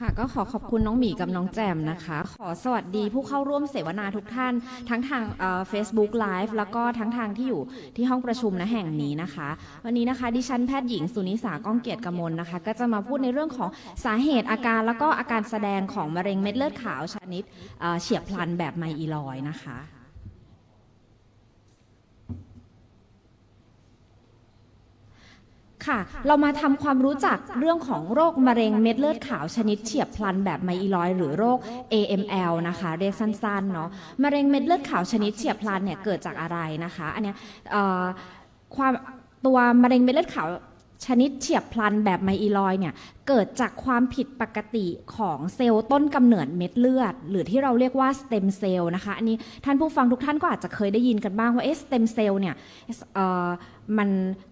ค่ะก็ขอขอบคุณน้องหมีกับน้องแจมนะคะ ขอสวัสดีผู้เข้าร่วมเสวนาทุกท่าน ทั้งทางเฟซบุ๊กไลฟ์แล้วก็ทั้งทางที่อยู่ที่ห้องประชุมนะแห่งนี้นะคะ วันนี้นะคะดิฉันแพทย์หญิงสุนิสาก้องเกียรติกมลนะคะ ก็จะมาพูดในเรื่องของสาเหตุอาการแล้วก็อาการแสดงของมะเร็งเม็ดเลือดขาวชนิดเฉียบพลันแบบไมอีลอยนะคะ ค่ะ เรามาทำความรู้จักเรื่องของโรคมะเร็งเม็ดเลือดขาวชนิดเฉียบพลันแบบไมอีลอยด์หรือโรค AML นะคะ เรียกสั้นๆเนาะมะเร็งเม็ดเลือดขาวชนิดเฉียบพลันเนี่ยเกิดจากอะไรนะคะ อันเนี้ยเอ่อความตัวมะเร็งเม็ดเลือดขาวชนิดเฉียบพลันแบบไมอีลอยด์เนี่ยเกิดจากความผิดปกติของเซลล์ต้นกำเนิดเม็ดเลือด หรือที่เราเรียกว่าสเต็มเซลล์นะคะ อันนี้ท่านผู้ฟังทุกท่านก็อาจจะเคยได้ยินกันบ้างว่าเอ๊ะสเต็มเซลล์เนี่ยมัน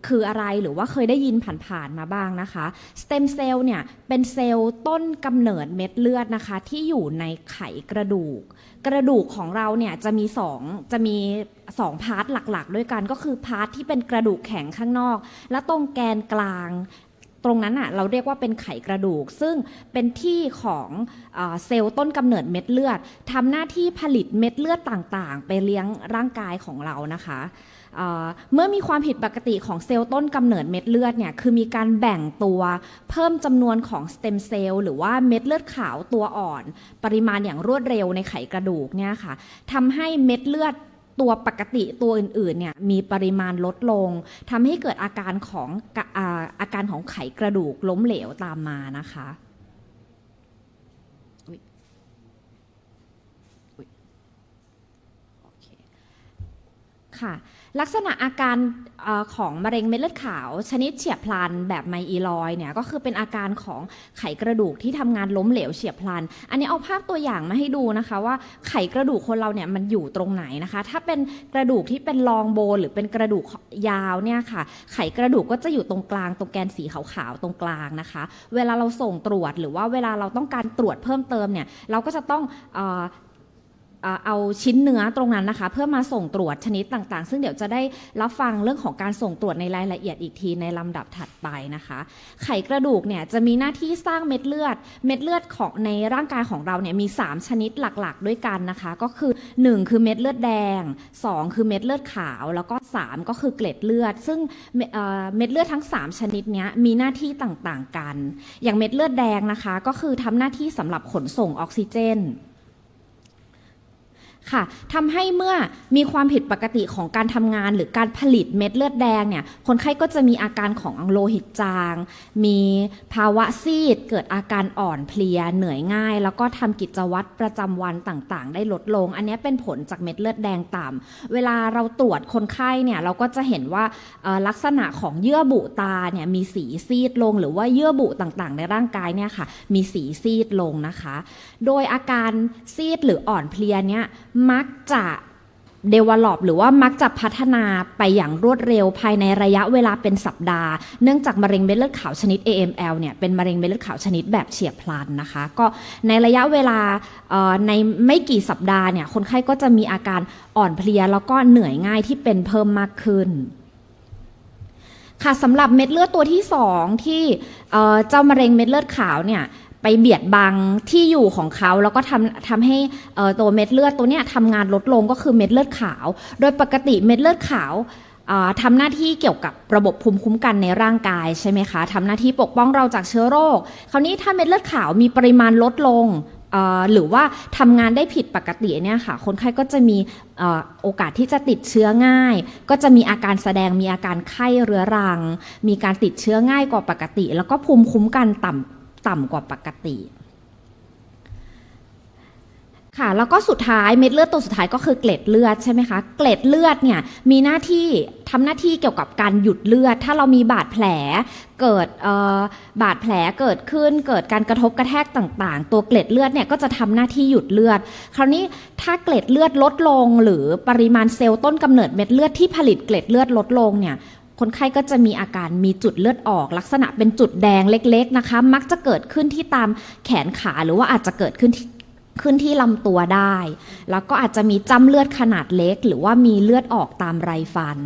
คืออะไรหรือว่าเคยได้ยินผ่านๆมาบ้างนะคะสเต็มเซลล์เนี่ยเป็นเซลล์ต้นกำเนิดเม็ดเลือดนะคะ ที่อยู่ในไขกระดูก กระดูกของเราเนี่ยจะมีสองจะมีสองพาร์ทหลักๆ ด้วยกันก็คือพาร์ทที่เป็นกระดูกแข็งข้างนอก และตรงแกนกลาง ตรงนั้นอะเราเรียกว่าเป็นไขกระดูก ซึ่งเป็นที่ของเอเซลล์ต้นกำเนิดเม็ดเลือดทำหน้าที่ผลิตเม็ดเลือดต่างๆ ไปเลี้ยงร่างกายของเรานะคะเอ่อเมื่อมีความผิดปกติของเซลล์ต้นกำเนิดเม็ดเลือดเนี่ยคือมีการแบ่งตัวเพิ่มจำนวนของสเต็มเซลล์หรือว่าเม็ดเลือดขาวตัวอ่อน ปริมาณอย่างรวดเร็วในไขกระดูกเนี่ยค่ะทำให้เม็ดเลือด ตัวปกติตัวอื่นๆเนี่ยมีปริมาณลดลงทำให้เกิดอาการของอาอาการของไขกระดูกล้มเหลวตามมานะคะอุ๊ยอุ๊ยโอเค ค่ะ ลักษณะอาการอของมะเร็งเม็ดเลือดขาว ชนิดเฉียบพลันแบบไมอีลอย์เนี่ยก็คือเป็นอาการของไขกระดูกที่ทำงานล้มเหลวเฉียบพลัน อันนี้เอาภาพตัวอย่างมาให้ดูนะคะ ว่าไขกระดูกคนเราเนี่ยมันอยู่ตรงไหนนะคะ ถ้าเป็นกระดูกที่เป็นลองโบนหรือเป็นกระดูกยาวเนี่ยค่ะ ไขกระดูกก็จะอยู่ตรงกลางตรงแกนสีขาวๆตรงกลางนะคะ เวลาเราส่งตรวจหรือว่าเวลาเราต้องการตรวจเพิ่มเติมเนี่ยเราก็จะต้องอ เอาชิ้นเนื้อตรงนั้นนะคะ เพื่อมาส่งตรวจชนิดต่างๆ ซึ่งเดี๋ยวจะได้รับฟังเรื่องของการส่งตรวจในรายละเอียดอีกทีในลำดับถัดไปนะคะ ไขกระดูกเนี่ยจะมีหน้าที่สร้างเม็ดเลือด เม็ดเลือดของในร่างกายของเราเนี่ยมี 3 ชนิดหลักๆ ด้วยกันนะคะ ก็คือ 1 คือเม็ดเลือดแดง 2 คือเม็ดเลือดขาว แล้วก็ 3 ก็คือเกล็ดเลือด ซึ่งเม็ดเลือดทั้ง 3 ชนิดนี้มีหน้าที่ต่างๆกัน อย่างเม็ดเลือดแดงนะคะ ก็คือทำหน้าที่สำหรับขนส่งออกซิเจน ค่ะทำให้เมื่อมีความผิดปกติของการทำงาน หรือการผลิตเม็ดเลือดแดงเนี่ยคนไข้ก็จะมีอาการของอังโลหิตจาง มีภาวะซีด เกิดอาการอ่อนเพลียเหนื่อยง่าย แล้วก็ทำกิจวัตรประจำวันต่างๆ ได้ลดลง อันนี้เป็นผลจากเม็ดเลือดแดงต่ำเวลาเราตรวจคนไข้เนี่ยเราก็จะเห็นว่าลักษณะของเยื่อบุตาเนี่ยมีสีซีดลง หรือว่าเยื่อบุต่างๆ ในร่างกายเนี่ยค่ะมีสีซีดลงนะคะ โดยอาการซีดหรืออ่อนเพลียเนี่ยมักจะ develop หรือว่ามักจะพัฒนาไปอย่างรวดเร็วภายในระยะเวลาเป็นสัปดาห์ เนื่องจากมะเร็งเม็ดเลือดขาวชนิด AML เนี่ยเป็นมะเร็งเม็ดเลือดขาวชนิดแบบเฉียบพลันนะคะ ก็ในระยะเวลาในไม่กี่สัปดาห์เนี่ยคนไข้ก็จะมีอาการอ่อนเพลียแล้วก็เหนื่อยง่ายที่เป็นเพิ่มมากขึ้นค่ะสำหรับเม็ดเลือดตัวที่สองที่เจ้ามะเร็งเม็ดเลือดขาวเนี่ย ไปเบียดบังที่อยู่ของเขาแล้วก็ทำทำให้ตัวเม็ดเลือดตัวเนี้ยทำงานลดลงก็คือเม็ดเลือดขาว โดยปกติเม็ดเลือดขาวทำหน้าที่เกี่ยวกับระบบภูมิคุ้มกันในร่างกายใช่ไหมคะทำหน้าที่ปกป้องเราจากเชื้อโรค คราวนี้ถ้าเม็ดเลือดขาวมีปริมาณลดลงหรือว่าทำงานได้ผิดปกติเนี่ยค่ะ คนไข้ก็จะมีโอกาสที่จะติดเชื้อง่าย ก็จะมีอาการแสดงมีอาการไข้เรื้อรัง มีการติดเชื้อง่ายกว่าปกติ แล้วก็ภูมิคุ้มกันต่ำ ต่ำกว่าปกติ ค่ะ แล้วก็สุดท้ายเม็ดเลือดตัวสุดท้ายก็คือเกล็ดเลือดใช่ไหมคะ เกล็ดเลือดเนี่ยมีหน้าที่ทำหน้าที่เกี่ยวกับการหยุดเลือด ถ้าเรามีบาดแผลเกิดบาดแผลเกิดขึ้น เกิดการกระทบกระแทกต่างๆ ตัวเกล็ดเลือดเนี่ยก็จะทำหน้าที่หยุดเลือด คราวนี้ถ้าเกล็ดเลือดลดลง หรือปริมาณเซลล์ต้นกำเนิดเม็ดเลือดที่ผลิตเกล็ดเลือดลดลงเนี่ย คนไข้ก็จะมีอาการมีจุดเลือดออก ลักษณะเป็นจุดแดงเล็กๆนะคะ มักจะเกิดขึ้นที่ตามแขนขาหรือว่าอาจจะเกิดขึ้นที่ขึ้นที่ลำตัวได้ แล้วก็อาจจะมีจ้ำเลือดขนาดเล็ก หรือว่ามีเลือดออกตามไรฟัน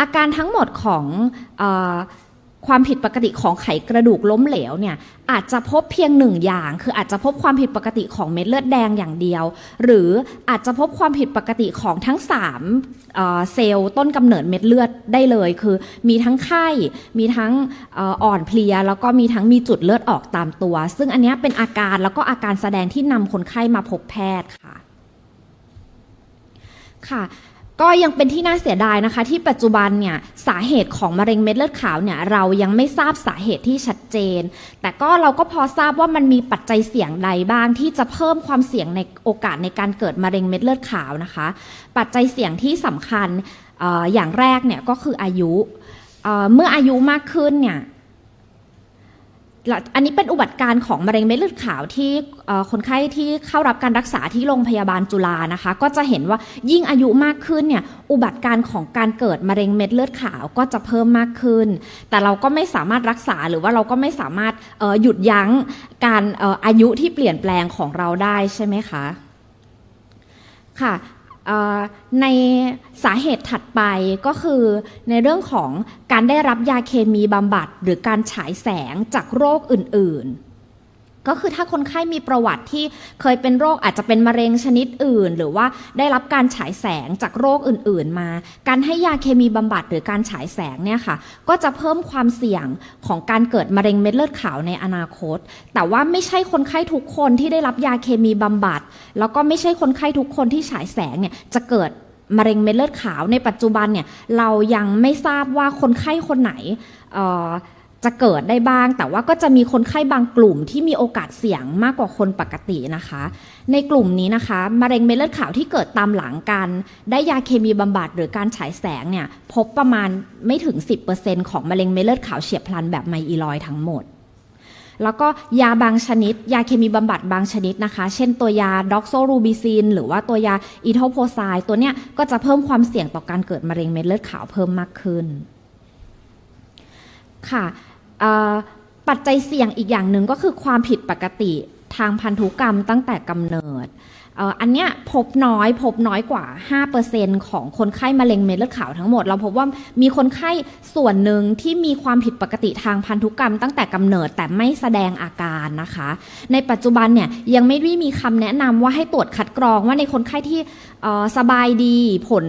อาการทั้งหมดของอ ความผิดปกติของไขกระดูกล้มเหลวเนี่ยอาจจะพบเพียงหนึ่งอย่าง คืออาจจะพบความผิดปกติของเม็ดเลือดแดงอย่างเดียว หรืออาจจะพบความผิดปกติของทั้ง3เเซลล์ต้นกำเนิดเม็ดเลือดได้เลย คือมีทั้งไข้ มีทั้งอ่ออ่อนเพลีย แล้วก็มีทั้งมีจุดเลือดออกตามตัว ซึ่งอันนี้เป็นอาการแล้วก็อาการแสดงที่นำคนไข้มาพบแพทย์ค่ะค่ะ ก็ยังเป็นที่น่าเสียดายนะคะ ที่ปัจจุบันเนี่ยสาเหตุของมะเร็งเม็ดเลือดขาวเนี่ยเรายังไม่ทราบสาเหตุที่ชัดเจน แต่ก็เราก็พอทราบว่ามันมีปัจจัยเสี่ยงใดบ้าง ที่จะเพิ่มความเสี่ยงในโอกาสในการเกิดมะเร็งเม็ดเลือดขาวนะคะ ปัจจัยเสี่ยงที่สำคัญออย่างแรกเนี่ยก็คืออายุ เมื่ออายุมากขึ้นเนี่ย อันนี้เป็นอุบัติการของมะเร็งเม็ดเลือดขาวที่คนไข้ที่เข้ารับการรักษาที่โรงพยาบาลจุฬานะคะ ก็จะเห็นว่ายิ่งอายุมากขึ้นเนี่ยอุบัติการของการเกิดมะเร็งเม็ดเลือดขาวก็จะเพิ่มมากขึ้น แต่เราก็ไม่สามารถรักษาหรือว่าเราก็ไม่สามารถหยุดยั้งการอายุที่เปลี่ยนแปลงของเราได้ใช่ไหมคะค่ะ ในสาเหตุถัดไปก็คือในเรื่องของการได้รับยาเคมีบำบัดหรือการฉายแสงจากโรคอื่นๆ ก็คือถ้าคนไข้มีประวัติที่เคยเป็นโรคอาจจะเป็นมะเร็งชนิดอื่น หรือว่าได้รับการฉายแสงจากโรคอื่น ๆ มา การให้ยาเคมีบำบัดหรือการฉายแสงเนี่ยค่ะ ก็จะเพิ่มความเสี่ยงของการเกิดมะเร็งเม็ดเลือดขาวในอนาคต แต่ว่าไม่ใช่คนไข้ทุกคนที่ได้รับยาเคมีบำบัด แล้วก็ไม่ใช่คนไข้ทุกคนที่ฉายแสงเนี่ยจะเกิดมะเร็งเม็ดเลือดขาวในปัจจุบันเนี่ยเรายังไม่ทราบว่าคนไข้คนไหนเอ่อ จะเกิดได้บ้าง แต่ว่าก็จะมีคนไข้บางกลุ่มที่มีโอกาสเสี่ยงมากกว่าคนปกตินะคะ ในกลุ่มนี้นะคะมะเร็งเม็ดเลือดขาวที่เกิดตามหลังกัน ได้ยาเคมีบำบัดหรือการฉายแสงเนี่ยพบประมาณไม่ถึง 10%ของมะเร็งเม็ดเลือดขาวเฉียบพลันแบบไมอีลอยทั้งหมดแล้วก็ยาบางชนิด ยาเคมีบำบัดบางชนิดนะคะ เช่นตัวยาด็อกโซรูบิซิน หรือว่าตัวยาอีโทโพไซด์ตัวเนี้ยก็จะเพิ่มความเสี่ยงต่อการเกิดมะเร็งเม็ดเลือดขาวเพิ่มมากขึ้น ค่ะ ปัจจัยเสี่ยงอีกอย่างหนึ่งก็คือความผิดปกติทางพันธุกรรมตั้งแต่กำเนิด อันเนี้ยพบน้อยพบน้อยกว่า 5%ของคนไข้มะเร็งเม็ดเลือดขาวทั้งหมด เราพบว่ามีคนไข้ส่วนหนึ่งที่มีความผิดปกติทางพันธุกรรมตั้งแต่กำเนิดแต่ไม่แสดงอาการนะคะ ในปัจจุบันเนี่ยยังไม่ได้มีคำแนะนำว่าให้ตรวจคัดกรองว่าในคนไข้ที่สบายดีผล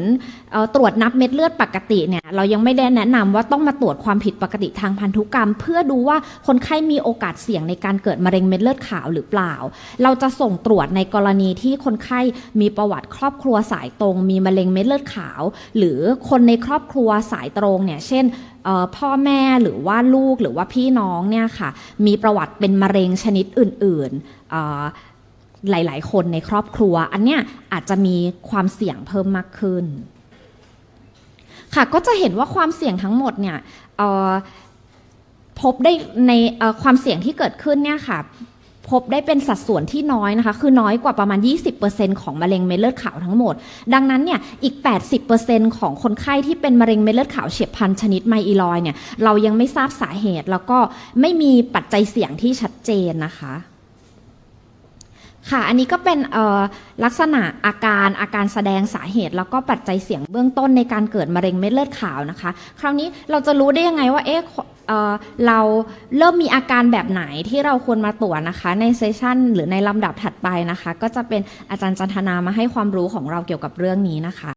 ตรวจนับเม็ดเลือดปกติเนี่ยเรายังไม่ได้แนะนำว่าต้องมาตรวจความผิดปกติทางพันธุกรรม เพื่อดูว่าคนไข้มีโอกาสเสี่ยงในการเกิดมะเร็งเม็ดเลือดขาวหรือเปล่า เราจะส่งตรวจในกรณีที่คนไข้มีประวัติครอบครัวสายตรง มีมะเร็งเม็ดเลือดขาว หรือคนในครอบครัวสายตรงเนี่ยเช่นพ่อแม่หรือว่าลูกหรือว่าพี่น้องเนี่ยค่ะมีประวัติเป็นมะเร็งชนิดอื่นๆหลาย ๆ คนในครอบครัว อันเนี้ยอาจจะมีความเสี่ยงเพิ่มมากขึ้น ค่ะก็จะเห็นว่าความเสี่ยงทั้งหมดเนี่ยพบได้ในความเสี่ยงที่เกิดขึ้นเนี่ยค่ะ พบได้เป็นสัดส่วนที่น้อยนะคะ คือน้อยกว่าประมาณ 20%ของมะเร็งเม็ดเลือดขาวทั้งหมด ดังนั้นเนี่ยอีก 80%ของคนไข้ที่เป็นมะเร็งเม็ดเลือดขาวเฉียบพลันชนิดไมอีลอยเนี่ยเรายังไม่ทราบสาเหตุ แล้วก็ไม่มีปัจจัยเสี่ยงที่ชัดเจนนะคะค่ะ อันนี้ก็เป็นลักษณะอาการอาการแสดงสาเหตุ แล้วก็ปัจจัยเสี่ยงเบื้องต้นในการเกิดมะเร็งเม็ดเลือดขาวนะคะ คราวนี้เราจะรู้ได้ยังไงว่าเอ๊ะ เราเริ่มมีอาการแบบไหนที่เราควรมาตรวจนะคะ ในเซสชันหรือในลำดับถัดไปนะคะ ก็จะเป็นอาจารย์จันทนามาให้ความรู้ของเราเกี่ยวกับเรื่องนี้นะคะ